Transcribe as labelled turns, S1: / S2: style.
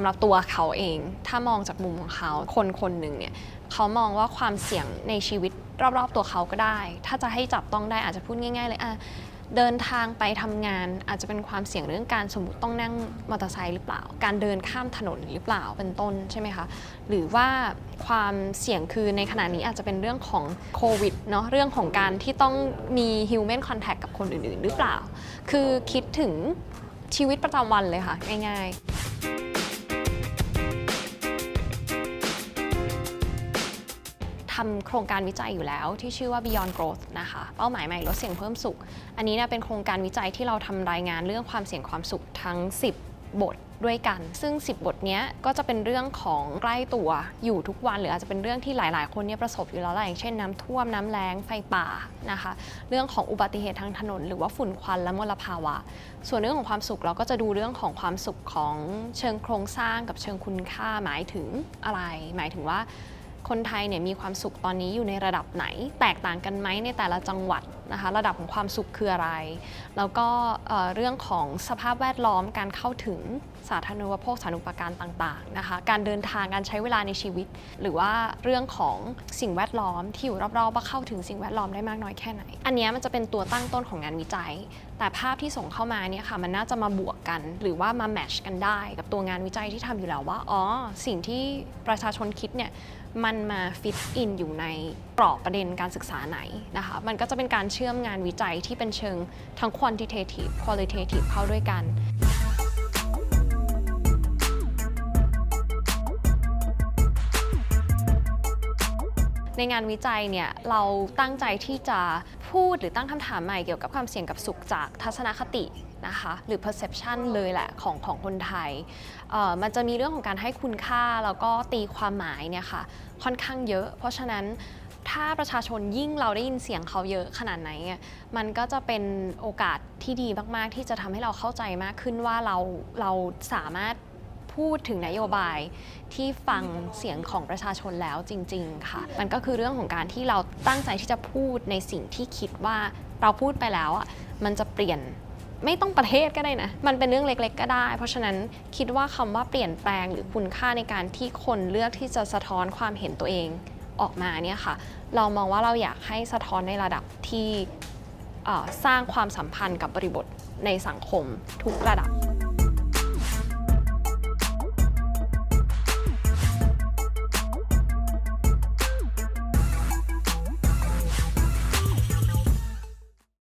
S1: ำหรับตัวเขาเอง ถ้ามองจากมุมของเขาคนคนหนึ่งเนี่ยเขามองว่าความเสี่ยงในชีวิตรอบๆตัวเขาก็ได้ ถ้าจะให้จับต้องได้อาจจะพูดง่าย ๆ เลยอะเดินทางไปทำงานอาจจะเป็นความเสี่ยงเรื่องการสมมติต้องนั่งมอเตอร์ไซค์หรือเปล่า การเดินข้ามถนนหรือเปล่าเป็นต้นใช่ไหมคะ หรือว่าความเสี่ยงคือในขณะนี้อาจจะเป็นเรื่องของโควิดเนาะเรื่องของการที่ต้องมี human contact กับคนอื่นๆ หรือเปล่า คือคิดถึงชีวิตประจำวันเลยค่ะ ง่ายๆ ทำโครงการวิจัยอยู่แล้ว ที่ชื่อว่า Beyond Growth นะคะเป้าหมายใหม่ลดเสี่ยงเพิ่มสุข อันนี้เนี่ยเป็นโครงการวิจัยที่เราทำรายงานเรื่องความเสี่ยงความสุขทั้ง 10 บทด้วยกัน ซึ่ง 10 บทนี้ก็จะเป็นเรื่องของใกล้ตัวอยู่ทุกวัน หรืออาจจะเป็นเรื่องที่หลาย ๆ คนเนี่ยประสบอยู่แล้วแหละอย่างเช่นน้ำท่วมน้ำแล้งไฟป่านะคะ เรื่องของอุบัติเหตุทางถนน หรือว่าฝุ่นควันและมลภาวะ ส่วนเรื่องของความสุขเราก็จะดูเรื่องของความสุขของเชิงโครงสร้างกับเชิงคุณค่าหมายถึงอะไร หมายถึงว่า คนไทยเนี่ยมีความสุขตอนนี้อยู่ในระดับไหน แตกต่างกันไหมในแต่ละจังหวัด นะคะระดับของความสุขคืออะไร แล้วก็เรื่องของสภาพแวดล้อมการเข้าถึงสาธารณูปโภคสาธารณูปการต่างๆนะคะการเดินทางการใช้เวลาในชีวิต หรือว่าเรื่องของสิ่งแวดล้อมที่อยู่รอบๆว่าเข้าถึงสิ่งแวดล้อมได้มากน้อยแค่ไหน อันนี้มันจะเป็นตัวตั้งต้นของงานวิจัย แต่ภาพที่ส่งเข้ามาเนี่ยค่ะมันน่าจะมาบวกกัน หรือว่ามาแมชกันได้ กับตัวงานวิจัยที่ทำอยู่แล้วว่าอ๋อสิ่งที่ประชาชนคิดเนี่ยมันมาฟิตอินอยู่ในกรอบประเด็นการศึกษาไหนนะคะมันก็จะเป็นการเชื่อมงานวิจัยที่เป็นเชิงทั้ง quantitative qualitative เข้าด้วยกันในงานวิจัยเนี่ยเราตั้งใจที่จะพูดหรือตั้งคำถามใหม่เกี่ยวกับความเสี่ยงกับสุขจากทัศนคตินะคะหรือ perception เลยแหละของของคนไทย มันจะมีเรื่องของการให้คุณค่าแล้วก็ตีความหมายเนี่ยค่ะค่อนข้างเยอะ เพราะฉะนั้น ถ้าประชาชนยิ่งเราได้ยินเสียงเขาเยอะขนาดไหนอะมันก็จะเป็นโอกาสที่ดีมาก ๆ ที่จะทำให้เราเข้าใจมากขึ้นว่าเราเราสามารถพูดถึงนโยบายที่ฟังเสียงของประชาชนแล้วจริง ๆ ค่ะ มันก็คือเรื่องของการที่เราตั้งใจที่จะพูดในสิ่งที่คิดว่าเราพูดไปแล้วอะมันจะเปลี่ยนไม่ต้องประเทศก็ได้นะ มันเป็นเรื่องเล็กๆ ก็ได้ เพราะฉะนั้นคิดว่าคำว่าเปลี่ยนแปลงหรือคุณค่าในการที่คนเลือกที่จะสะท้อนความเห็นตัวเอง ออกมาเนี่ยค่ะ เรามองว่าเราอยากให้สะท้อนในระดับที่สร้างความสัมพันธ์กับบริบทในสังคมทุกระดับ